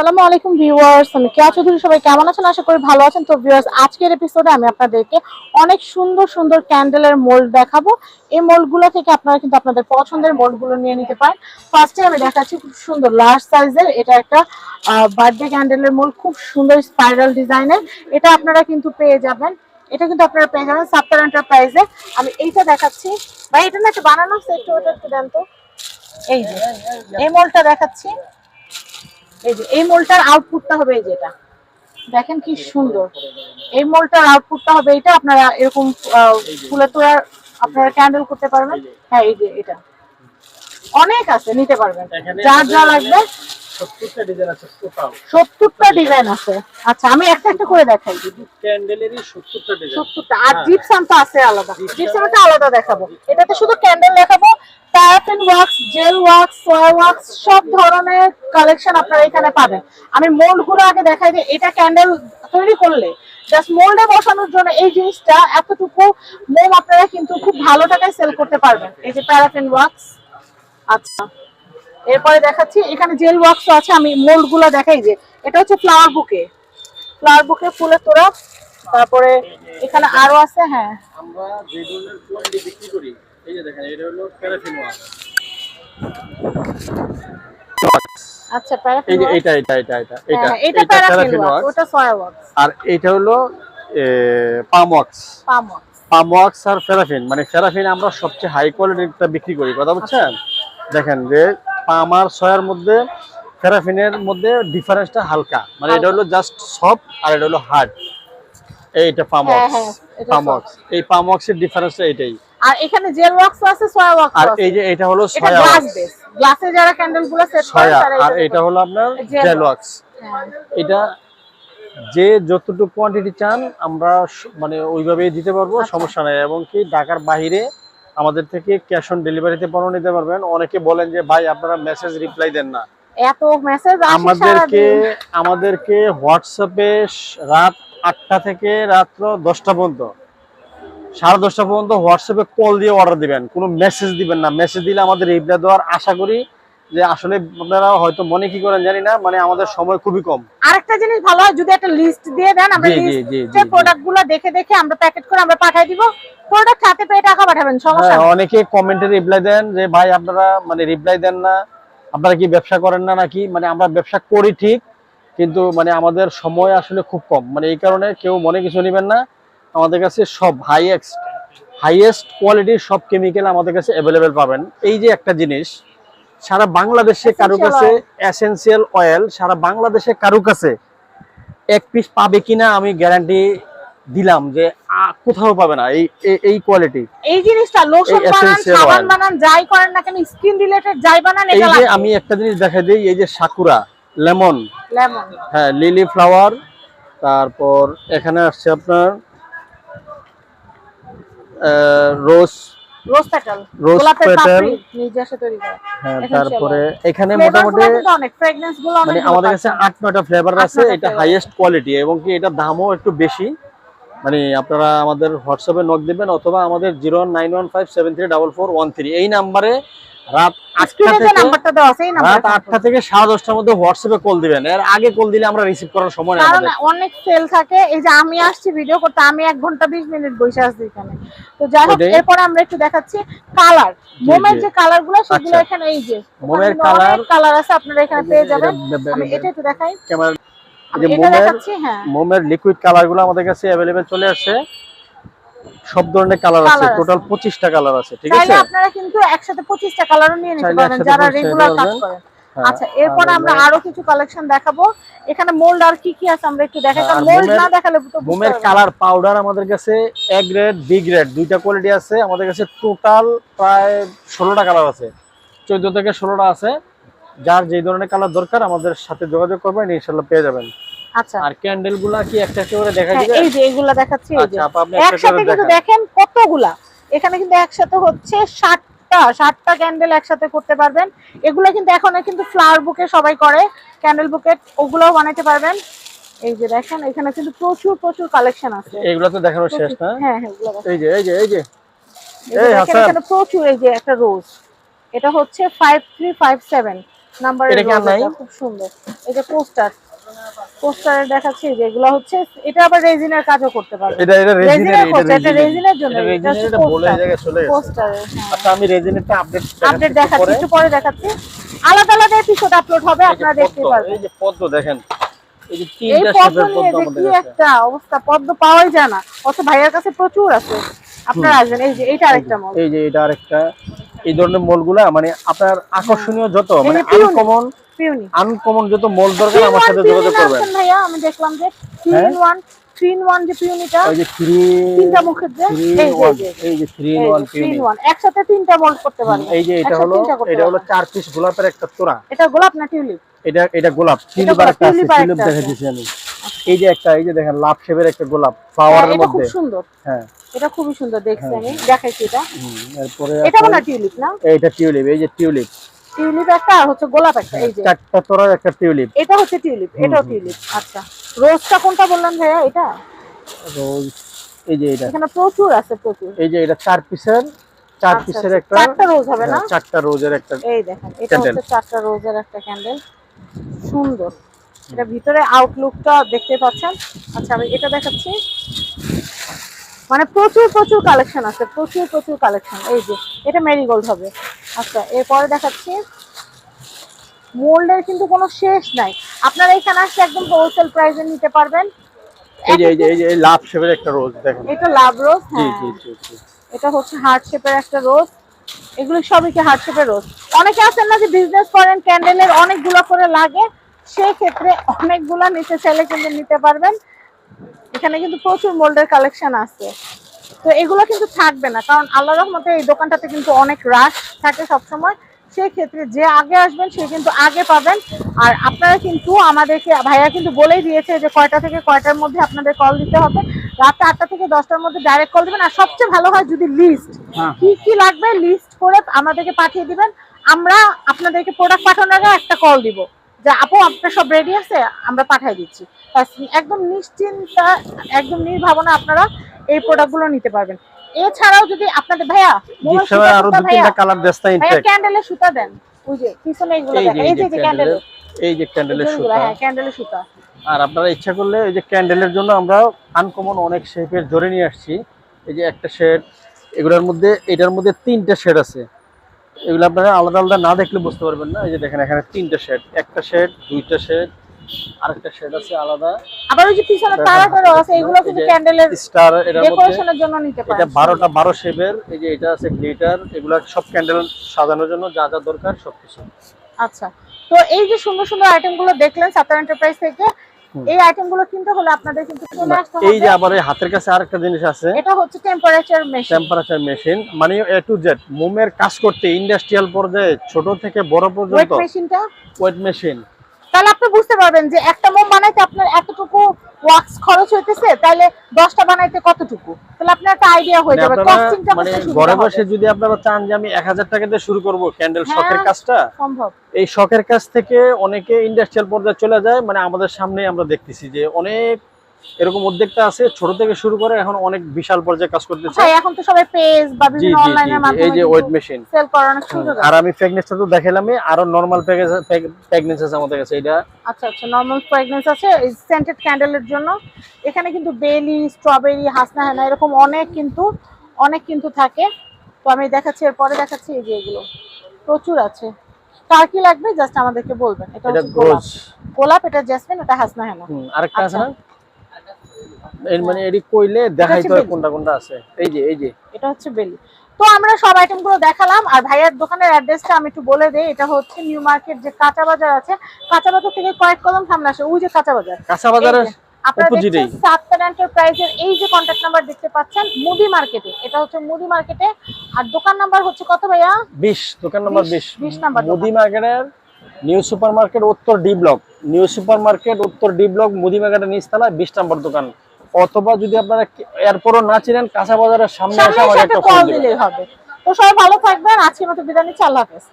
আসসালামু আলাইকুম ভিউয়ার্স, আমি কেয়া চৌধুরী সবাই কেমন আছেন? আশা করি ভালো আছেন। তো ভিউয়ার্স, আজকের এপিসোডে আমি আপনাদেরকে অনেক সুন্দর সুন্দর ক্যান্ডেলের মোল্ড দেখাবো। এই মোল্ডগুলো থেকে আপনারা কিন্তু আপনাদের পছন্দের মোল্ডগুলো নিয়ে নিতে পারেন। ফার্স্টে আমি দেখাচ্ছি খুব সুন্দর লার্জ সাইজের এটা একটা বার্থডে ক্যান্ডেলের মোল্ড খুব সুন্দর স্পাইরাল ডিজাইনের এটা আপনারা কিন্তু পেয়ে যাবেন। এটা কিন্তু আপনারা পেয়ে যাবেন সাপ্তার এন্টারপ্রাইজে আমি এইটা দেখাচ্ছি। ভাই, এটা না একটু বানানো সেট ওটা একটু দেন তো। এই যে, এই মোলটা দেখাচ্ছি। এই যে এই মোলটার আউটপুটটা হবে এই যেটা। দেখেন কি সুন্দর। এই মোলটার আউটপুটটা হবে এটা আপনারা এরকম ফুলে তোলার আপনারা ক্যান্ডেল করতে পারবেন। হ্যাঁ এই যে এটা। অনেক আছে নিতে পারবেন। যার যা লাগবে। সত্তরটা ডিজাইন আছে আচ্ছা আমি একটা একটা করে দেখাই দিদি। সত্তরটা আর হ্যাঁ। জিপসাম তো আছে আলাদা। আলাদা দেখাবো। এটাতে শুধু ক্যান্ডেল দেখাবো। Paraffin wax gel wax soya wax সব ধরনের কালেকশন আপনারা এখানে পাবেন। আমি মোল্ডগুলো আগে দেখাই যে এটা ক্যান্ডেল তৈরি করলে জাস্ট মোল্ডে বসানোর জন্য এই জিনিসটা এতটুকু আপনারা কিন্তু খুব ভালো টাকায় সেল করতে পারবেন। এই যে ওয়াক্স আচ্ছা। এরপরে দেখাচ্ছি, এখানে জেল আছে, আমি দেখাই যে, এটা হচ্ছে বুকে বুকে তারপরে এখানে আরও আছে হ্যাঁ। আমরা আচ্ছা প্যারাফিন এটা এটা এটা এটা এটা হ্যাঁ, এটা প্যারাফিন ওয়াক্স ওয়াক্স ওটা সয়া ওয়াক্স আর এটা হলো palm wax palm wax palm wax আর প্যারাফিন মানে প্যারাফিন আমরা সবচেয়ে হাই কোয়ালিটিটা বিক্রি করি কথা বুঝছেন? দেখেন যে পাম আর সয়ার মধ্যে প্যারাফিনের মধ্যে ডিফারেন্সটা হালকা। মানে এটা হলো জাস্ট সফট আর এটা হলো হার্ড এইটা পাম হ্যাঁ, ওয়াক্স হ্যাঁ, এটা পাম। ওয়াক্স এই পাম ওয়াক্সের ডিফারেন্সটা এটাই। আর এখানে জেল ওয়াক্স আছে সয়া ওয়াক্স আর এই যে এটা হলো সয়া গ্লাস বেস গ্লাসে যারা ক্যান্ডেলগুলো সেট করে তারা আর এটা হলো আপনার জেল ওয়াক্স হ্যাঁ। এটা যে যতটুকু কোয়ান্টিটি চান আমরা মানে ওইভাবেই দিতে পারব আচ্ছা। সমস্যা নেই। এবং কি ঢাকার বাইরে আমাদের থেকে ক্যাশ অন ডেলিভারিতে পণ্য নিতে পারবেন। অনেকে বলেন যে ভাই আপনারা মেসেজ রিপ্লাই দেন না। এত মেসেজ আসে আমাদেরকে আমাদেরকে হোয়াটসঅ্যাপে রাত আটটা থেকে রাত্র দশটা পর্যন্ত। সাড়ে দশটা পর্যন্ত হোয়াটসঅ্যাপে কল দিয়ে অর্ডার দিবেন। কোনো মেসেজ দিবেন না। মেসেজ দিলে আমাদের রিপ্লাই দেওয়ার আশা করি যে আসলে আপনারা হয়তো মনে কি করেন জানি না মানে আমাদের সময় খুবই কম। আরেকটা জিনিস ভালো হয় যদি একটা লিস্ট দিয়ে দেন আমরা লিস্টে জি, জি। প্রোডাক্টগুলো দেখে দেখে আমরা প্যাকেট করে আমরা পাঠিয়ে দিব। প্রোডাক্ট হাতে পেয়ে টাকা পাঠাবেন সমস্যা হ্যাঁ অনেকে কমেন্টে রিপ্লাই দেন যে ভাই আপনারা মানে রিপ্লাই দেন না। আপনারা কি ব্যবসা করেন না নাকি? মানে আমরা ব্যবসা করি ঠিক কিন্তু মানে আমাদের সময় আসলে খুব কম। মানে এই কারণে কেউ মনে কিছু নেবেন না। আমাদের কাছে সব হাইয়েস্ট হাইয়েস্ট কোয়ালিটির সব কেমিক্যাল আমাদের কাছে অ্যাভেলেবেল পাবেন। এই যে একটা জিনিস সারা বাংলাদেশে কারও কাছে। এসেন্সিয়াল অয়েল সারা বাংলাদেশে কারও কাছে এক পিস পাবে কিনা আমি গ্যারান্টি দিলাম যে কোথাও পাবে না এই এই- কোয়ালিটি এই জিনিসটা লোশন বানান সাবান বানান যাই করেন না কেন স্কিন রিলেটেড যাই বানান এই যে আমি একটা জিনিস দেখা দিই এই যে সাকুরা লেমন। লেমন। হ্যাঁ লিলি ফ্লাওয়ার তারপর এখানে আসছে আপনার রোজ রোজ পেটাল রোজ পেটাল নিজস্ব তৈরি করা। হ্যাঁ তারপরে এখানে মোটামুটি অনেক ফ্রেগন্যান্সগুলো অনেক মানে আমাদের কাছে আট নয়টা ফ্লেভার আছে এটা হাইয়েস্ট কোয়ালিটি এবং কি এটা দামও একটু বেশি। মানে আপনারা আমাদের হোয়াটসঅ্যাপে নক দিবেন অথবা আমাদের zero nine one five seven three double four one three এই নাম্বারে রাত নাম্বারটা দেওয়া আছে রাত থেকে। মধ্যে হোয়াটসঅ্যাপে কল দিবেন। এর আগে কল দিলে আমরা রিসিভ করার সময় নেই কারণ আমাদের। অনেক সেল থাকে এই যে আমি আসছি ভিডিও করতে আমি ঘণ্টা বিশ মিনিট বসে আসছি এখানে। তো যাই হোক ওটাই। এরপরে আমরা একটু দেখাচ্ছি কালার মোমের যে কালারগুলো সেগুলো আচ্ছা। এখানে এই যে মোমের কালার কালার আছে আপনারা এখানে পেয়ে যাবেন। আমি এটা একটু দেখাই। ক্যামেরা আমি যে এটা মোমের হ্যাঁ। মোমের লিকুইড কালারগুলো আমাদের কাছে চলে আসছে। সব ধরনের কালার আছে। টোটাল পঁচিশটা কালার আছে ঠিক আছে? আপনারা কিন্তু একসাথে পঁচিশটা কালারও নিয়ে নিতে পারবেন যারা রেগুলার কাজ করেন হ্যাঁ, আচ্ছা এরপরে আমরা আরও কিছু কালেকশন দেখাবো। এখানে মোল্ড আর কি কি আছে আমরা একটু দেখাই হ্যাঁ, কারণ মোল্ড না দেখালে তো মোমের কালার পাউডার আমাদের কাছে এ গ্রেড বি গ্রেড দুইটা কোয়ালিটি আছে। আমাদের কাছে টোটাল প্রায় ষোলোটা কালার আছে। চোদ্দ থেকে ষোলোটা আছে। যার যে ধরনের কালার দরকার আমাদের সাথে যোগাযোগ করবেন ইনশাল্লাহ পেয়ে যাবেন। আচ্ছা। আর ক্যান্ডেলগুলা কি একটা করে দেখা হ্যাঁ, দিবে? এই যে এগুলা দেখাচ্ছি এই যে। আচ্ছা একসাথে কিন্তু দেখেন। কতগুলা। এখানে কিন্তু একসাথে হচ্ছে ষাটটা ষাটটা ক্যান্ডেল একসাথে করতে পারবেন। এগুলো কিন্তু এখন কিন্তু ফ্লাওয়ার বুকে সবাই করে ক্যান্ডেল বুকে ওগুলোও বানাইতে পারবেন। এই যে দেখেন এখানে কিন্তু প্রচুর প্রচুর কালেকশন আছে। এগুলো তো দেখানো শেষ না? হ্যাঁ হ্যাঁ এই যে এই যে এই যে। এই হাসান। এখানে প্রচুর এই যে একটা রোজ এটা হচ্ছে five three five seven number এটা কি আর নাই? খুব সুন্দর। এটা পোস্টার পোস্টারে দেখাচ্ছি যে এগুলো হচ্ছে এটা আবার রেজিনের কাজও করতে পারবে। এটা এটা রেজিনের এটা রেজিনের। জন্য এটা বলে এই জায়গায় চলে গেছে। পোস্টার আচ্ছা আমি রেজিনেরটা আপডেট আপডেট দেখাচ্ছি একটু পরে। দেখাচ্ছি। আলাদা আলাদা এপিসোড আপলোড হবে আপনারা দেখতে পারবেন। এই যে পদ্ম দেখেন। এই যে এই তিনটা পদ্ম নিয়ে যে কি একটা অবস্থা পদ্ম পাওয়াই যায় না। অথচ ভাইয়ার কাছে প্রচুর আছে। আপনারা আসবেন এই যে এইটা আরেকটা মল এই যে এটা আরেকটা। এই ধরনের মলগুলা মানে আপনার আকর্ষণীয় যত এই মানে পিওনি। আনকমন আনকমন যত মল দরকার আমার সাথে যোগাযোগ করবেন। ভাইয়া আমি দেখলাম যে হ্যাঁ? In one three in one যে পিউনিটা ওই যে থ্রি তিনটা মুখের যে এই যে, ইন। একসাথে তিনটা করতে পারবেন এই এটা হলো এটা হলো চার পিস গোলাপের একটা তোড়া। এটা গোলাপ না টিউলিপ? এটা এটা গোলাপ টিউলিপ দেখে দিয়েছি আমি। এই যে একটা এই যে দেখেন লাভ শেপের একটা গোলাপ হ্যাঁ, ফ্লাওয়ারের এটা খুব মধ্যে। সুন্দর। হ্যাঁ। এটা খুবই সুন্দর দেখছি আমি দেখাইছি এটা। হুম, এরপরে এটা মনে টিউলিপ না? এইটা টিউলিপ এই যে টিউলিপ। টিউলিপ একটা আর হচ্ছে গোলাপ একটা এই যে। চারটা তোড়ার একটা টিউলিপ। এটা হচ্ছে টিউলিপ এটাও টিউলিপ আচ্ছা। রোজটা কোনটা বললেন ভাইয়া এটা? রোজ এই যে এটা। এখানে প্রচুর আছে প্রচুর। এই যে এটা চার পিসের চার আচ্ছা, পিসের। একটা চারটা রোজ হবে না? হ্যাঁ, চারটা রোজের একটা এই দেখেন এটা হচ্ছে চারটা রোজের একটা ক্যান্ডেল সুন্দর। এটা ভিতরে আউটলুকটা দেখতে পাচ্ছেন? আচ্ছা আমি এটা দেখাচ্ছি। মানে প্রচুর প্রচুর কালেকশন আছে প্রচুর প্রচুর কালেকশন এই যে এটা মেরিগোল্ড হবে। আচ্ছা এরপরে দেখাচ্ছি। মোল্ডের কিন্তু কোনো শেষ নাই। আপনারা এখানে আসলে একদম হোলসেল প্রাইসে নিতে পারবেন। এই যে এই যে এই যে লাভ শেপের একটা রোজ দেখেন। এটা লাভ রোজ হ্যাঁ। জি জি জি। এটা হচ্ছে হার্ট শেপের একটা রোজ এগুলো সবই কি হার্ট শেপের রোজ অনেকে আছেন না যে বিজনেস করেন ক্যান্ডেলের অনেকগুলো করে লাগে। সেই ক্ষেত্রে অনেকগুলা নিতে চাইলে কিন্তু নিতে পারবেন। এখানে কিন্তু প্রচুর মোল্ডের কালেকশন আছে। তো এগুলো কিন্তু থাকবে না কারণ আল্লাহ রহমতে এই দোকানটাতে কিন্তু অনেক রাশ থাকে সবসময়। সেই ক্ষেত্রে যে আগে আসবেন সে কিন্তু আগে পাবেন। আর আপনারা কিন্তু আমাদেরকে ভাইয়া কিন্তু বলেই দিয়েছে যে কয়টা থেকে কয়টার মধ্যে আপনাদের কল দিতে হবে। রাতে আটটা থেকে দশটার মধ্যে ডাইরেক্ট কল দিবেন। আর সবচেয়ে ভালো হয় যদি লিস্ট হ্যাঁ। কি কি লাগবে লিস্ট করে আমাদেরকে পাঠিয়ে দিবেন। আমরা আপনাদেরকে প্রোডাক্ট পাঠানোর আগে একটা কল দিব। যে আপু আপনার সব রেডি আছে? আমরা পাঠিয়ে দিচ্ছি। একদম নিশ্চিন্তা একদম নির্ভাবনা আপনারা এই প্রোডাক্টগুলো নিতে পারবেন। এছাড়াও যদি আপনাদের ভাইয়া ক্যান্ডেলের সুতা দেন ওই যে পিছনে এগুলো এই যে ক্যান্ডেল ক্যান্ডেলের এই যে ক্যান্ডেলের সুতা। হ্যাঁ ক্যান্ডেলের সুতা। আর আপনারা ইচ্ছা করলে এই যে ক্যান্ডেলের জন্য আমরা আনকমন অনেক শেপের জোরে নিয়ে আসছি। এই যে একটা শেড এগুলোর মধ্যে এটার মধ্যে তিনটা শেড আছে। এগুলো আপনারা আলাদা আলাদা না দেখলে বুঝতে পারবেন না। এই যে দেখেন এখানে তিনটা শেড একটা শেড দুইটা শেড আরেকটা শেড আছে আলাদা। আবার ওই যে পিছনে তারাটারও আছে এগুলো কিন্তু ক্যান্ডেলের স্টার মধ্যে ডেকোরেশনের জন্য নিতে পারেন এটা পারেন। বারোটা বারো শেপের এই যে এটা আছে গ্লিটার এগুলো সব ক্যান্ডেল সাজানোর জন্য যা যা দরকার সবকিছু। আচ্ছা তো এই যে সুন্দর সুন্দর আইটেমগুলো দেখলেন সাতার এন্টারপ্রাইজ থেকে। এই আইটেমগুলো কিনতে হলে আপনাদের কিন্তু চলে আসতে এই যে হবে আবার এই হাতের কাছে আরেকটা জিনিস আছে। এটা হচ্ছে টেম্পারেচার মেশিন টেম্পারেচার মেশিন মানে এ টু জেড মোমের কাজ করতে ইন্ডাস্ট্রিয়াল পর্যায়ে ছোট থেকে বড় ওয়েট পর্যন্ত মেশিনটা ওয়েট মেশিন তাহলে আপনি বুঝতে পারবেন যে একটা মোম বানাইতে আপনার এতটুকু ওয়াক্স খরচ হইতেছে তাহলে দশটা বানাইতে কতটুকু তাহলে আপনার একটা আইডিয়া হয়ে যাবে কস্টিংটা মানে মানে ঘরে বসে যদি আপনারা চান যে আমি এক হাজার টাকা দিয়ে শুরু করব ক্যান্ডেল। শখের কাজটা সম্ভব এই শখের কাজ থেকে অনেকে ইন্ডাস্ট্রিয়াল পর্যায়ে চলে যায় মানে আমাদের সামনে আমরা দেখতেছি যে অনেক এরকম উদ্যোক্তা আছে ছোট থেকে শুরু করে এখন অনেক বিশাল পর্যায়ে কাজ করতেছে। ভাই এখন তো সবাই পেজ বা বিভিন্ন অনলাইনের মাধ্যমে এই যে ওয়েট মেশিন সেল করানোর সুযোগ আর আমি প্রেগনেন্সটা তো দেখালামই আরও নর্মাল প্যাকেজ প্রেগনেন্সি আছে আমাদের কাছে এটা আচ্ছা আচ্ছা নর্মাল ফ্রেগনেন্স আছে সেন্টেড ক্যান্ডেলের জন্য। এখানে কিন্তু বেলি স্ট্রবেরি হাসনা হেনা এরকম অনেক কিন্তু অনেক কিন্তু থাকে। তো আমি দেখাচ্ছি এরপরে দেখাচ্ছি এই যে এগুলো। প্রচুর আছে। কার কি লাগবে? জাস্ট আমাদেরকে বলবেন। এটা হচ্ছে গোলাপ। গোলাপ এটা জেসমিন এটা হাসনা হেনা আরেকটা আছে আচ্ছা। না? এর মানে কইলে কোনটা কোনটা আছে। এই যে এই যে। এটা হচ্ছে বেলি। তো আমরা সব দেখালাম আর ভাইয়ার দোকানের অ্যাড্রেসটা আমি একটু বলে দেই এটা হচ্ছে নিউ মার্কেট যে কাঁচা বাজার আছে কাঁচা বাজার থেকে কয়েক কদম সামনে আসে ওই যে কাঁচা বাজার। কাঁচা বাজারের আপনারা দেখছেন এই। এন্টারপ্রাইজের এই যে কন্ট্যাক্ট নাম্বার দেখতে পাচ্ছেন মুদি মার্কেটে এটা হচ্ছে মুদি মার্কেটে আর দোকান নাম্বার হচ্ছে কত ভাইয়া? 20 দোকান নাম্বার 20 20 20 নাম্বার মুদি মার্কেটের নিউ সুপার মার্কেট উত্তর D block. New super market উত্তর ডি ব্লক মুদি মার্কেটের নিচতলা 20 নম্বর দোকান। অথবা যদি আপনারা এরপরও না চিনেন কাঁচা বাজারের সামনে আসা এসে এসে একটা একটা কল দিলেই হবে। তো সবাই ভালো থাকবেন আজকের মতো বিদায় নিচ্ছি আল্লাহ হাফেজ।